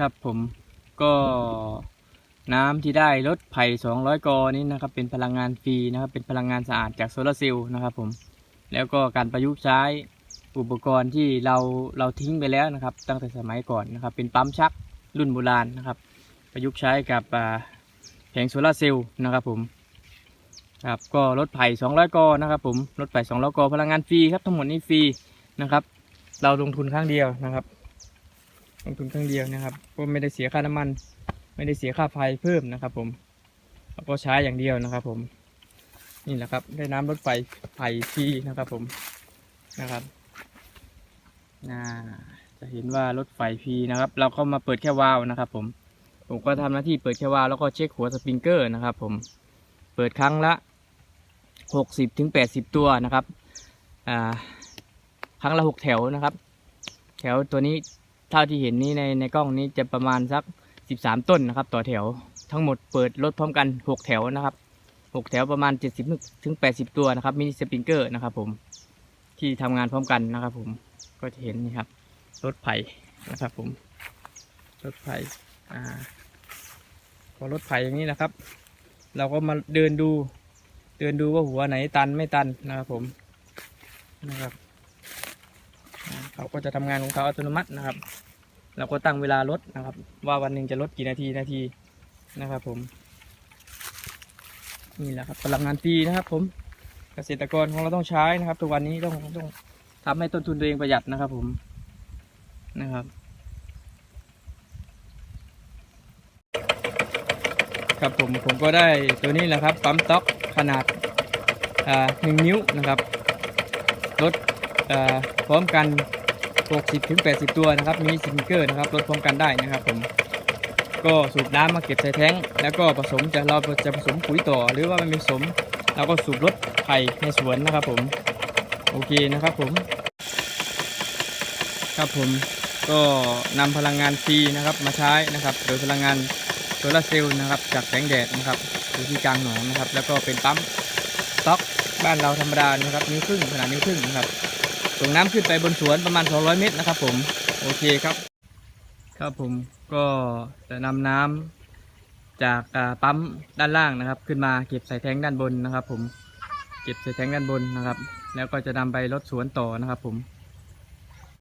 ครับผมก็น้ำที่ได้ลดไผ่200 กอนี้นะครับเป็นพลังงานฟรีนะครับเป็นพลังงานสะอาดจากโซลาร์เซลล์นะครับผมแล้วก็การประยุกต์ใช้อุปกรณ์ที่เราเราทิ้งไปแล้วนะครับ ตั้งแต่สมัยก่อนนะครับ เป็นปั๊มชักรุ่นโบราณนะครับ ประยุกต์ใช้กับแผงโซลาร์เซลล์นะครับผมครับก็ลดไผ่200 กอนะครับผมลดไผ่200 กอพลังงานฟรีครับทั้งหมดนี้ฟรีนะครับ เราลงทุนครั้งเดียวนะครับ ลงทุนครั้งเดียวนะครับก็ไม่ได้เสียค่าน้ำมัน ไม่ได้เสียค่าไฟเพิ่มนะครับ ผมเราก็ใช้อย่างเดียวนะครับ ผม นี่แหละครับ ได้น้ำรถไฟไผ่ฟรีนะครับ ผมนะครับน่าจะเห็นว่ารถไฟฟรีนะครับ เราก็มาเปิดแค่วาล์วนะครับ ผม ผมก็ทำหน้าที่เปิดแค่วาล์วแล้วก็เช็คหัวสปริงเกอร์นะครับ ผมเปิดครั้งละหกสิบถึงแปดสิบตัวนะครับอ่าครั้งละหกแถวนะครับ แถวตัวนี้ เท่าที่เห็นนี้ในในกล้องนี้จะประมาณสัก 13 ต้นนะครับ ต่อแถวทั้งหมดเปิดรถพร้อมกัน 6 แถวนะครับ 6 แถวประมาณ 70ถึง80 ตัวนะครับมินิสปริงเกอร์นะครับผมที่ทำงานพร้อมกันนะครับ ผมก็จะเห็นนี่ครับรถไผ่นะครับผมรถไผ่อ่าพอรถไผ่อย่างนี้นะครับ เราก็มาเดินดู เดินดูว่าหัวไหนตันไม่ตันนะครับผมนะครับ เขาก็จะทำงานของเขาอัตโนมัตินะครับ เราก็ตั้งเวลาลดนะครับ ว่าวันหนึ่งจะลดกี่นาทีนาทีนะครับผมนี่แหละครับพลังงานฟรีนะครับ ผมเกษตรกรของเราต้องใช้นะครับทุกวันนี้ต้องต้องทำให้ต้นทุนตัวเองประหยัดนะครับ ผมนะครับครับผมผมก็ได้ตัวนี้แหละครับปั๊มต๊อกขนาดหนึ่งนิ้วนะครับลดพร้อมกัน 60ถึง80 ตัวนะครับมีสปิงเกอร์นะครับลดพร้อมกันได้นะครับผมก็สูบน้ำมาเก็บใส่แท้งแล้วก็ผสมจะเราจะผสมปุ๋ยต่อ หรือว่าไม่ผสมเราก็สูบรถไผ่ในสวนนะครับผมโอเคนะครับผม ครับผมก็นำพลังงานฟรีนะครับมาใช้นะครับ โดยพลังงานโซลาร์เซลล์นะครับจากแสงแดดนะครับอยู่ที่กลางหนองนะครับ แล้วก็เป็นปั๊มสต็อกบ้านเราธรรมดานะครับนิ้วครึ่งขนาดนิ้วครึ่งนะครับ ส่งน้ำขึ้นไปบนสวนประมาณ 200 เมตรนะครับ ผมโอเคครับ ครับผมก็จะนำน้ำจากปั๊มด้านล่างนะครับ ขึ้นมาเก็บใส่แทงด้านบนนะครับ ผมเก็บใส่แทงด้านบนนะครับ แล้วก็จะนำไปรดสวนต่อนะครับ ผม